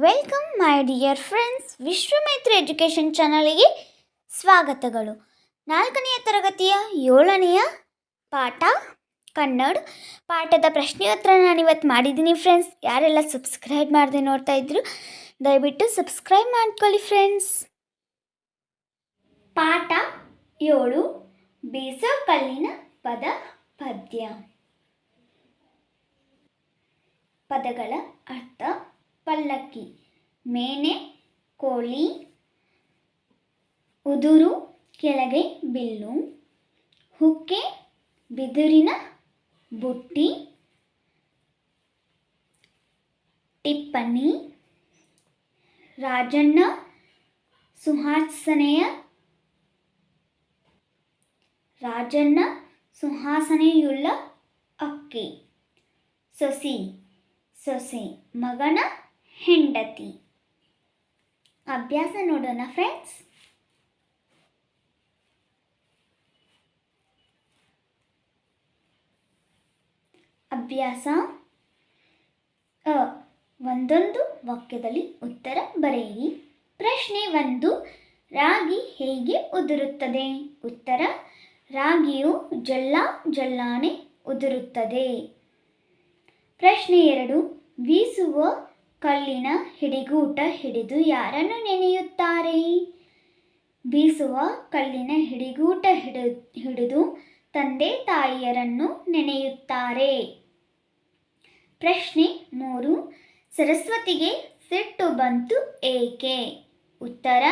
Welcome my dear friends, Vishwamaitri education ಚಾನಲ್ಗೆ ಸ್ವಾಗತಗಳು. ನಾಲ್ಕನೆಯ ತರಗತಿಯ ಏಳನೆಯ ಪಾಠ, ಕನ್ನಡ ಪಾಠದ ಪ್ರಶ್ನೆಯತ್ರ ನಾನು ಇವತ್ತು ಮಾಡಿದ್ದೀನಿ ಫ್ರೆಂಡ್ಸ್. ಯಾರೆಲ್ಲ ಸಬ್ಸ್ಕ್ರೈಬ್ ಮಾಡದೆ ನೋಡ್ತಾ ಇದ್ರು, ದಯವಿಟ್ಟು ಸಬ್ಸ್ಕ್ರೈಬ್ ಮಾಡ್ಕೊಳ್ಳಿ ಫ್ರೆಂಡ್ಸ್. ಪಾಠ ಏಳು ಬೀಸೋ ಕಲ್ಲಿನ ಪದ, ಪದ್ಯ. ಪದಗಳ ಅರ್ಥ ಪಲ್ಲಕ್ಕಿ, ಮೇನೆ, ಕೋಳಿ, ಉದುರು, ಕೆಳಗೆ ಬಿಲ್ಲು, ಹುಕ್ಕೆ, ಬಿದಿರಿನ ಬುಟ್ಟಿ, ಟಿಪ್ಪಣಿ, ರಾಜಣ್ಣ, ಸುಹಾಸನೆಯ, ರಾಜಣ್ಣ, ಸುಹಾಸನೆಯುಳ್ಳ ಅಕ್ಕಿ, ಸೊಸಿ, ಸೊಸೆ ಮಗನ ಹೆಂಡತಿ. ಅಭ್ಯಾಸ ನೋಡೋಣ ಫ್ರೆಂಡ್ಸ್ ಅಭ್ಯಾಸ. ಅ, ಒಂದೊಂದು ವಾಕ್ಯದಲ್ಲಿ ಉತ್ತರ ಬರೆಯಿರಿ. ಪ್ರಶ್ನೆ ಒಂದು, ರಾಗಿ ಹೇಗೆ ಉದುರುತ್ತದೆ? ಉತ್ತರ, ರಾಗಿಯು ಜಲ್ಲ ಜಲ್ಲಾನೆ ಉದುರುತ್ತದೆ. ಪ್ರಶ್ನೆ ಎರಡು, ಬೀಸುವ ಕಲ್ಲಿನ ಹಿಡಿಗೂಟ ಹಿಡಿದು ಯಾರನ್ನು ನೆನೆಯುತ್ತಾರೆ? ಬೀಸುವ ಕಲ್ಲಿನ ಹಿಡಿಗೂಟ ಹಿಡಿ, ಹಿಡಿದು ತಂದೆ ತಾಯಿಯರನ್ನು ನೆನೆಯುತ್ತಾರೆ. ಪ್ರಶ್ನೆ ಮೂರು. ಸರಸ್ವತಿಗೆ ಸಿಟ್ಟು ಬಂತು ಏಕೆ? ಉತ್ತರ.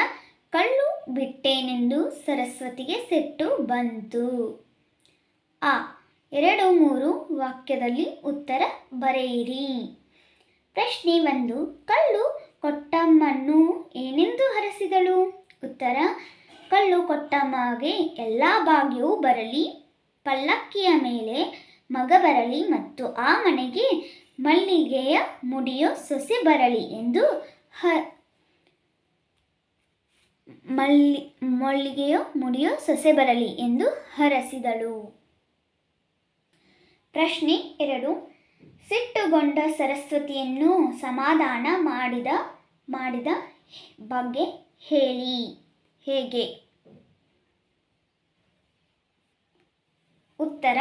ಕಳ್ಳು ಬಿಟ್ಟೇನೆಂದು ಸರಸ್ವತಿಗೆ ಸಿಟ್ಟು ಬಂತು. ಆ ಎರಡು ಮೂರು ವಾಕ್ಯದಲ್ಲಿ ಉತ್ತರ ಬರೆಯಿರಿ. ಪ್ರಶ್ನೆ ಒಂದು ಕಳ್ಳು ಕೊಟ್ಟಮ್ಮನ್ನು ಏನೆಂದು ಹರಸಿದಳು? ಉತ್ತರ ಕಳ್ಳು ಕೊಟ್ಟಮ್ಮಗೆ ಎಲ್ಲ ಭಾಗ್ಯವೂ ಬರಲಿ, ಪಲ್ಲಕ್ಕಿಯ ಮೇಲೆ ಮಗ ಬರಲಿ ಮತ್ತು ಆ ಮನೆಗೆ ಮಲ್ಲಿಗೆಯ ಮುಡಿಯೋ ಸೊಸೆ ಬರಲಿ ಎಂದು ಹ, ಮಲ್ಲಿ, ಮಲ್ಲಿಗೆಯೋ ಮುಡಿಯೋ ಸೊಸೆ ಬರಲಿ ಎಂದು ಹರಸಿದಳು. ಪ್ರಶ್ನೆ ಎರಡು ಸಿಟ್ಟುಗೊಂಡ ಸರಸ್ವತಿಯನ್ನು ಸಮಾಧಾನ ಮಾಡಿದ ಮಾಡಿದ ಬಗ್ಗೆ ಹೇಳಿ. ಹೇಗೆ? ಉತ್ತರ,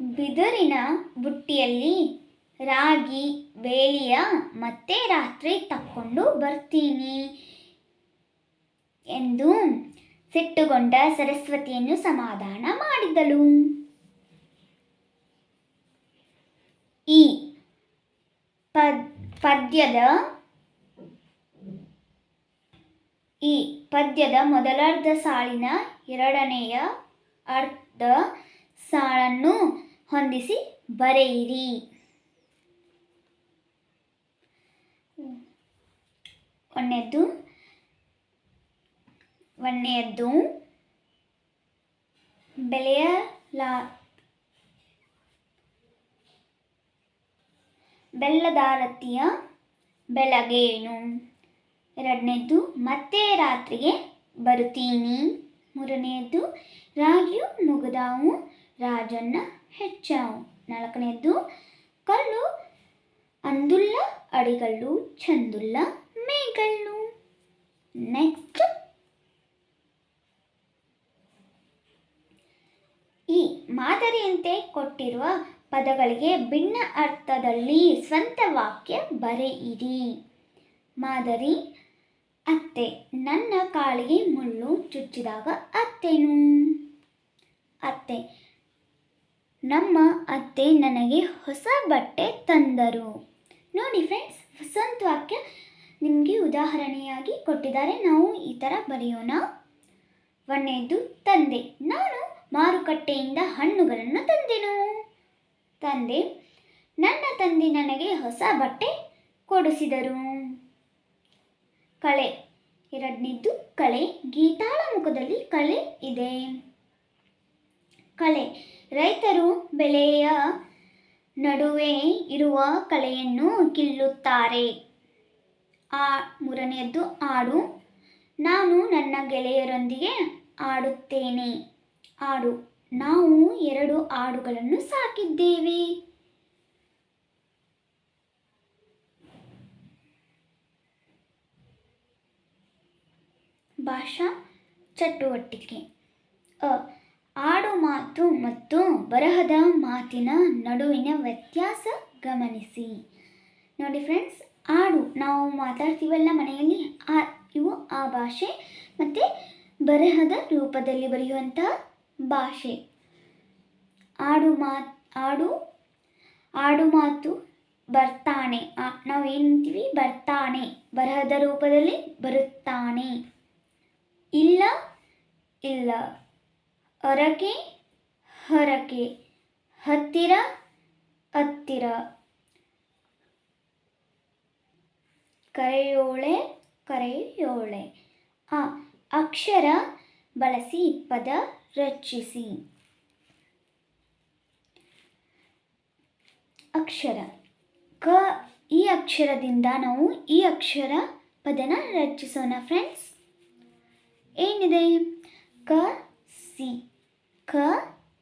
ಬಿದುರಿನ ಬುಟ್ಟಿಯಲ್ಲಿ ರಾಗಿ, ಬೇಲಿಯ ಮತ್ತೆ ರಾತ್ರಿ ತಕ್ಕೊಂಡು ಬರ್ತೀನಿ ಎಂದು ಸಿಟ್ಟುಗೊಂಡ ಸರಸ್ವತಿಯನ್ನು ಸಮಾಧಾನ ಮಾಡಿದಳು. ಈ ಪದ್, ಪದ್ಯದ ಈ ಪದ್ಯದ ಮೊದಲರ್ಧ ಸಾಲಿನ ಎರಡನೆಯ ಅರ್ಧ ಸಾಲನ್ನು ಹೊಂದಿಸಿ ಬರೆಯಿರಿ. ಒಂದನೇದ್ದು ಒಂದನೆಯದ್ದು ಬೆಳೆಯಲಾ ಬೆಲ್ಲದಾರತಿಯ ಬೆಳಗೇನು. ಎರಡನೇದು, ಮತ್ತೆ ರಾತ್ರಿಗೆ ಬರುತ್ತೀನಿ. ಮೂರನೆಯದ್ದು ರಾಗಿಯು ಮುಗದಾವು ರಾಜನ್ನ ಹೆಚ್ಚಾವು. ನಾಲ್ಕನೇದ್ದು ಕಲ್ಲು ಅಂದುಲ್ಲ, ಅಡಿಗಲ್ಲು ಚಂದುಲ್ಲ, ಮೇಗಲ್ಲು. ನೆಕ್ಸ್ಟ್. ಈ ಮಾದರಿಯಂತೆ ಕೊಟ್ಟಿರುವ ಪದಗಳಿಗೆ ಭಿನ್ನ ಅರ್ಥದಲ್ಲಿ ಸ್ವಂತ ವಾಕ್ಯ ಬರೆಯಿರಿ. ಮಾದರಿ, ಅತ್ತೆ, ನನ್ನ ಕಾಳಿಗೆ ಮುಳ್ಳು ಚುಚ್ಚಿದಾಗ ಅತ್ತೆನು. ಅತ್ತೆ, ನಮ್ಮ ಅತ್ತೆ ನನಗೆ ಹೊಸ ಬಟ್ಟೆ ತಂದರು. ನೋಡಿ ಫ್ರೆಂಡ್ಸ್ ಸ್ವಂತ ವಾಕ್ಯ ನಿಮಗೆ ಉದಾಹರಣೆಯಾಗಿ ಕೊಟ್ಟಿದ್ದಾರೆ. ನಾವು ಈ ಥರ ಬರೆಯೋಣ. ಒಂದನೇದು, ತಂದೆ, ನಾನು ಮಾರುಕಟ್ಟೆಯಿಂದ ಹಣ್ಣುಗಳನ್ನು ತಂದೆನು. ತಂದೆ, ನನ್ನ ತಂದೆ ನನಗೆ ಹೊಸ ಬಟ್ಟೆ ಕೊಡಿಸಿದರು. ಕಳೆ, ಎರಡನೇದ್ದು ಕಳೆ, ಗೀತಾಳ ಮುಖದಲ್ಲಿ ಕಳೆ ಇದೆ. ಕಳೆ, ರೈತರು ಬೆಳೆಯ ನಡುವೆ ಇರುವ ಕಳೆಯನ್ನು ಕಿಲ್ಲುತ್ತಾರೆ. ಆ ಮೂರನೆಯದ್ದು ಆಡು. ನಾನು ನನ್ನ ಗೆಳೆಯರೊಂದಿಗೆ ಆಡುತ್ತೇನೆ. ಆಡು. ನಾವು ಎರಡು ಆಡುಗಳನ್ನು ಸಾಕಿದ್ದೇವೆ. ಭಾಷಾ ಚಟುವಟಿಕೆ. ಅ, ಆಡು ಮಾತು ಮತ್ತು ಬರಹದ ಮಾತಿನ ನಡುವಿನ ವ್ಯತ್ಯಾಸ ಗಮನಿಸಿ. ನೋಡಿ ಫ್ರೆಂಡ್ಸ್, ಆಡು, ನಾವು ಮಾತಾಡ್ತೀವಲ್ಲ ಮನೆಯಲ್ಲಿ, ಆ, ಇವು ಆ ಭಾಷೆ ಮತ್ತು ಬರಹದ ರೂಪದಲ್ಲಿ ಬರೆಯುವಂತಹ ಭಾಷೆ. ಆಡು ಮಾತು ಆಡು ಆಡು ಮಾತು ಬರ್ತಾನೆ. ನಾವು ಏನಂತೀವಿ ಬರ್ತಾನೆ. ಬರಹದ ರೂಪದಲ್ಲಿ ಬರುತ್ತಾನೆ. ಇಲ್ಲ ಇಲ್ಲ. ಹೊರಕೆ ಹೊರಕೆ. ಹತ್ತಿರ ಹತ್ತಿರ. ಕರೆಯೋಳೆ ಕರೆಯೋಳೆ. ಆ ಅಕ್ಷರ ಬಳಸಿ ಪದ ರಚಿಸಿ. ಅಕ್ಷರ. ಕ, ಈ ಅಕ್ಷರದಿಂದ ನಾವು ಈ ಅಕ್ಷರ ಪದನ ರಚಿಸೋಣ ಫ್ರೆಂಡ್ಸ್ ಏನಿದೆ? ಕ, ಸಿ. ಕ,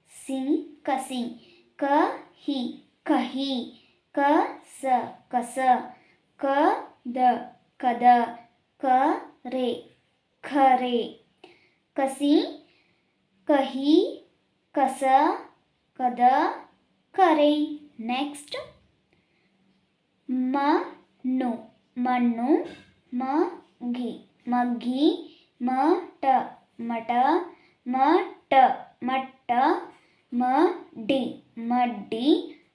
ಸಿ, ಕಸಿ. ಕ, ಹಿ. ಕಹಿ. ಕ, ಸ, ಕಸ. ಕ, ದ, ಕದ. ಕ, ರೇ. ಖರೆ ಕಸಿ ಕಹಿ, ಕಸ, ಕದ, ಕರೆ. ನೆಕ್ಸ್ಟ್, ಮಣ್ಣು ಮಣ್ಣು ಮಗಿ ಮಗ್ಗಿ ಮಟ ಮಟ ಮಟ ಮಟ್ಟ ಮಡ್ಡಿ. ಮಡ್ಡಿ,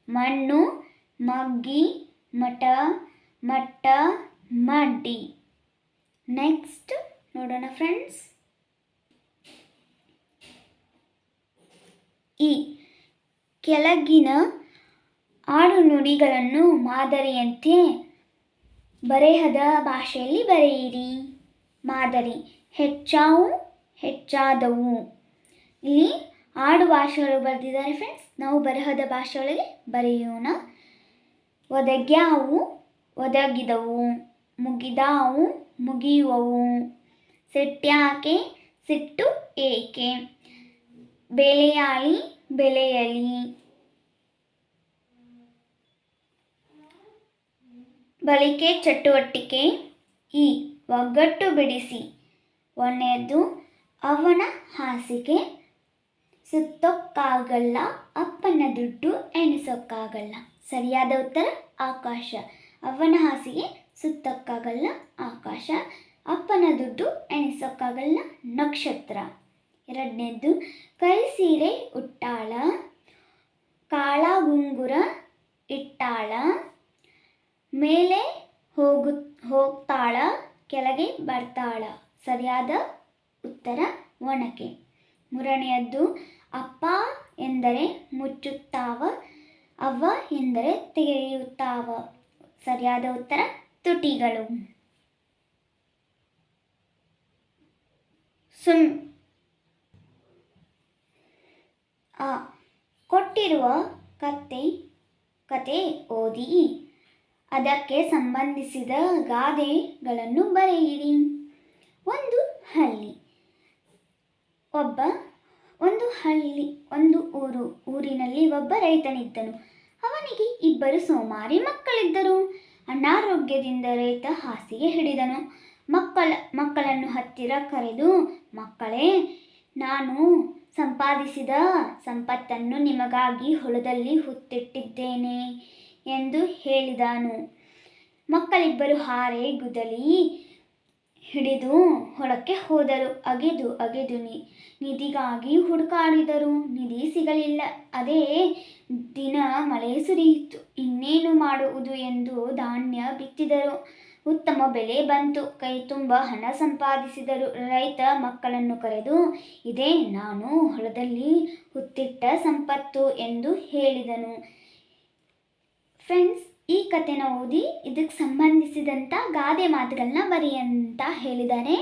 ಮಣ್ಣು, ಮಗ್ಗಿ ಮಟ ಮಟ್ಟ ಮಡ್ಡಿ. ನೆಕ್ಸ್ಟ್, ನೋಡೋಣ ಫ್ರೆಂಡ್ಸ್ ಈ ಕೆಳಗಿನ ಆಡು ನುಡಿಗಳನ್ನು ಮಾದರಿಯಂತೆ ಬರೆಹದ ಭಾಷೆಯಲ್ಲಿ ಬರೆಯಿರಿ. ಮಾದರಿ ಹೆಚ್ಚಾವು ಹೆಚ್ಚಾದವು. ಇಲ್ಲಿ ಆಡು ಭಾಷೆಗಳು ಬರೆದಿದ್ದಾರೆ ಫ್ರೆಂಡ್ಸ್ ನಾವು ಬರಹದ ಭಾಷೆಗಳಲ್ಲಿ ಬರೆಯೋಣ. ಒದಗ್ಯಾವು ಒದಗಿದವು, ಮುಗಿದಾವು ಮುಗಿಯುವವು. ಸಿಟ್ಟ್ಯಾಕೆ ಸಿಟ್ಟು ಏಕೆ? ಬೆಳೆಯಾಳಿ ಬೆಳೆಯಲಿ ಬಳಿಕೆ ಚಟುವಟಿಕೆ, ಈ ಒಗ್ಗಟ್ಟು ಬಿಡಿಸಿ. ಒಂದನೇದು ಅವನ ಹಾಸಿಗೆ. ಸುತ್ತೋಕ್ಕಾಗಲ್ಲ, ಅಪ್ಪನ ದುಡ್ಡು ಎಣಿಸೋಕ್ಕಾಗಲ್ಲ. ಸರಿಯಾದ ಉತ್ತರ, ಆಕಾಶ. ಅವನ ಹಾಸಿಗೆ, ಸುತ್ತಕ್ಕಾಗಲ್ಲ, ಆಕಾಶ. ಅಪ್ಪನ ದುಡ್ಡು ಎಣಿಸೋಕ್ಕಾಗಲ್ಲ, ನಕ್ಷತ್ರ. ಎರಡನೇದ್ದು ಕೈ ಸೀರೆ ಉಟ್ಟಾಳ ಕಾಳ ಗುಂಗುರ ಇಟ್ಟಾಳ, ಮೇಲೆ ಹೋಗು, ಹೋಗ್ತಾಳ, ಕೆಳಗೆ ಬರ್ತಾಳ. ಸರಿಯಾದ ಉತ್ತರ ಒಣಕೆ. ಮೂರನೆಯದ್ದು, ಅಪ್ಪ ಎಂದರೆ ಮುಚ್ಚುತ್ತಾವ, ಅವ್ವ ಎಂದರೆ ತೆಗೆಯುತ್ತಾವ. ಸರಿಯಾದ ಉತ್ತರ, ತುಟಿಗಳು. ಸುಮ್ ಆ, ಕೊಟ್ಟಿರುವ ಕತೆ ಕತೆ ಓದಿ. ಅದಕ್ಕೆ ಸಂಬಂಧಿಸಿದ ಗಾದೆಗಳನ್ನು ಬರೆಯಿರಿ. ಒಂದು ಹಳ್ಳಿ. ಒಬ್ಬ, ಒಂದು ಹಳ್ಳಿ, ಒಂದು ಊರು. ಊರಿನಲ್ಲಿ ಒಬ್ಬ ರೈತನಿದ್ದನು. ಅವನಿಗೆ ಇಬ್ಬರು ಸೋಮಾರಿ ಮಕ್ಕಳಿದ್ದರು. ಅನಾರೋಗ್ಯದಿಂದ ರೈತ ಹಾಸಿಗೆ ಹಿಡಿದನು. ಮಕ್ಕಳ, ಮಕ್ಕಳನ್ನು ಹತ್ತಿರ ಕರೆದು, ಮಕ್ಕಳೇ, ನಾನು ಸಂಪಾದಿಸಿದ ಸಂಪತ್ತನ್ನು ನಿಮಗಾಗಿ ಹೊಲದಲ್ಲಿ ಹುತ್ತಿಟ್ಟಿದ್ದೇನೆ ಎಂದು ಹೇಳಿದನು. ಮಕ್ಕಳಿಬ್ಬರು ಹಾರೆ ಗುದಲಿ ಹಿಡಿದು ಹೊಳಕ್ಕೆ ಹೋದರು. ಅಗೆದು ಅಗೆದುನಿ ನಿಧಿಗಾಗಿ ಹುಡುಕಾಡಿದರು. ನಿಧಿ ಸಿಗಲಿಲ್ಲ. ಅದೇ ದಿನ ಮಳೆ ಸುರಿಯಿತು. ಇನ್ನೇನು ಮಾಡುವುದು ಎಂದು ಧಾನ್ಯ ಬಿತ್ತಿದರು. ಉತ್ತಮ ಬೆಲೆ ಬಂತು. ಕೈ ತುಂಬ ಹಣ ಸಂಪಾದಿಸಿದರು. ರೈತ ಮಕ್ಕಳನ್ನು ಕರೆದು, ಇದೇ ನಾನು ಹೊಲದಲ್ಲಿ ಹುತ್ತಿಟ್ಟ ಸಂಪತ್ತು ಎಂದು ಹೇಳಿದನು. ಫ್ರೆಂಡ್ಸ್, ಈ ಕಥೆನ ಓದಿ ಇದಕ್ಕೆ ಸಂಬಂಧಿಸಿದಂಥ ಗಾದೆ ಮಾತುಗಳನ್ನ ಬರಿ ಅಂತ ಹೇಳಿದ್ದಾರೆ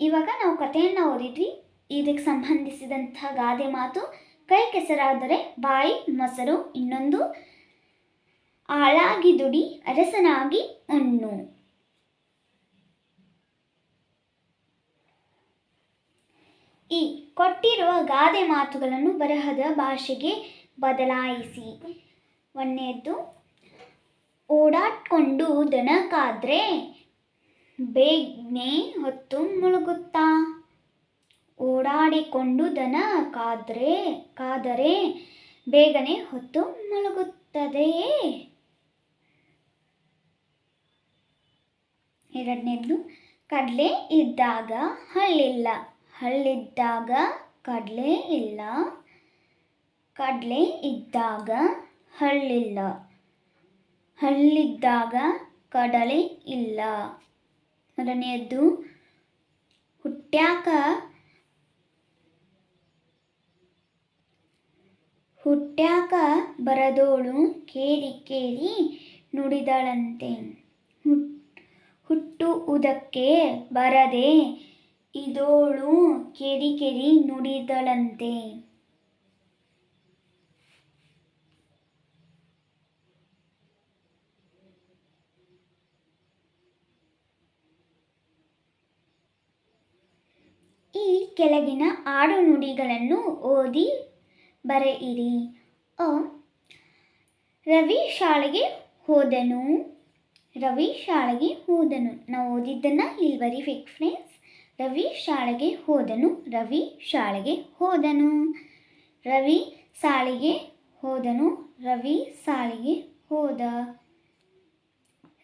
ಇವಾಗ ನಾವು ಕಥೆಯನ್ನು ಓದಿದ್ವಿ. ಇದಕ್ಕೆ ಸಂಬಂಧಿಸಿದಂಥ ಗಾದೆ ಮಾತು ಕೈ ಕೆಸರಾದರೆ ಬಾಯಿ ಮೊಸರು ಇನ್ನೊಂದು. ಆಳಾಗಿ ದುಡಿ ಅರಸನಾಗಿ ಅನ್ನು. ಈ ಕೊಟ್ಟಿರುವ ಗಾದೆ ಮಾತುಗಳನ್ನು ಬರಹದ ಭಾಷೆಗೆ ಬದಲಾಯಿಸಿ. ಒಂದನೇದ್ದು, ಓಡಾಡ್ಕೊಂಡು ದನ ಕಾದ್ರೆ ಬೇಗನೆ ಹೊತ್ತು ಮುಳುಗುತ್ತಾ. ಓಡಾಡಿಕೊಂಡು ದನ ಕಾದ್ರೆ ಕಾದರೆ ಬೇಗನೆ ಹೊತ್ತು ಮುಳುಗುತ್ತದೆಯೇ? ಎರಡನೇದು ಕಡಲೆ ಇದ್ದಾಗ ಹಳ್ಳಿಲ್ಲ. ಹಳ್ಳಿದ್ದಾಗ ಕಡಲೆ ಇಲ್ಲ. ಕಡಲೆ ಇದ್ದಾಗ ಹಳ್ಳಿಲ್ಲ. ಹಳ್ಳಿದ್ದಾಗ ಕಡಲೆ ಇಲ್ಲ. ಮೊದಲನೆಯದ್ದು ಹುಟ್ಟ್ಯಾಕ ಹುಟ್ಟ್ಯಾಕ ಬರದೋಳು ಕೇರಿ ಕೇರಿ ನುಡಿದಳಂತೆ. ಹುಟ್ಟುವುದಕ್ಕೆ ಬರದೆ ಇದೋಳು ಕೆರಿಕೆರಿ ನುಡಿದಳಂತೆ. ಈ ಕೆಳಗಿನ ಆಡು ನುಡಿಗಳನ್ನು ಓದಿ ಬರೆಯಿರಿ. ಅ. ರವಿ ಶಾಲೆಗೆ ಹೋದನು. ರವಿ ಶಾಲೆಗೆ ಹೋದನು. ನಾವು ಓದಿದ್ದನ್ನು ಇಲ್ಲಿ ಬರಿಬೇಕು ಫ್ರೆಂಡ್ಸ್ ರವಿ ಶಾಲೆಗೆ ಹೋದನು. ರವಿ ಶಾಲೆಗೆ ಹೋದನು. ರವಿ ಸಾಲಿಗೆ ಹೋದನು. ರವಿ ಸಾಲಿಗೆ ಹೋದ.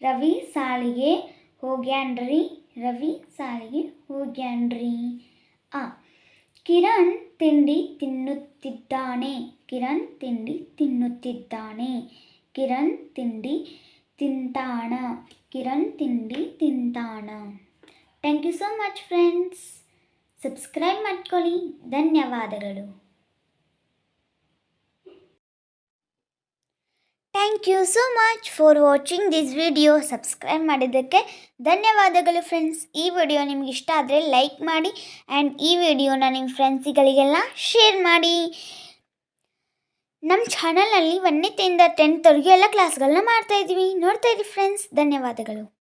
ರವಿ ಸಾಲಿಗೆ ಹೋಗ್ಯಾನ್ರಿ. ರವಿ ಸಾಲಿಗೆ ಹೋಗ್ಯಾನ್ರಿ. ಆ, ಕಿರಣ್ ತಿಂಡಿ ತಿನ್ನುತ್ತಿದ್ದಾನೆ. ಕಿರಣ್ ತಿಂಡಿ ತಿನ್ನುತ್ತಿದ್ದಾನೆ. ಕಿರಣ್ ತಿಂಡಿ ತಿಂತಾಣ. ಕಿರಣ್ ತಿಂಡಿ ತಿಂತಾಣ. Thank you so much friends subscribe ಮಾಡ್ಕೊಳ್ಳಿ. ಧನ್ಯವಾದಗಳು. Thank you so much for watching this video subscribe ಮಾಡಿದ್ದಕ್ಕೆ ಧನ್ಯವಾದಗಳು ಫ್ರೆಂಡ್ಸ್ ಈ ವಿಡಿಯೋ ನಿಮ್ಗೆ ಇಷ್ಟ ಆದರೆ ಲೈಕ್ ಮಾಡಿ ಆ್ಯಂಡ್ ಈ ವಿಡಿಯೋನ ನಿಮ್ಮ ಫ್ರೆಂಡ್ಸ್ಗಳಿಗೆಲ್ಲ ಶೇರ್ ಮಾಡಿ. ನಮ್ಮ ಚಾನಲಲ್ಲಿ ಒಂದನೇತಿಂದ ಟೆಂತ್ವರೆಗೂ ಎಲ್ಲ ಕ್ಲಾಸ್ಗಳನ್ನ ಮಾಡ್ತಾಯಿದ್ದೀವಿ ನೋಡ್ತಾ ಇರಿ ಫ್ರೆಂಡ್ಸ್ ಧನ್ಯವಾದಗಳು.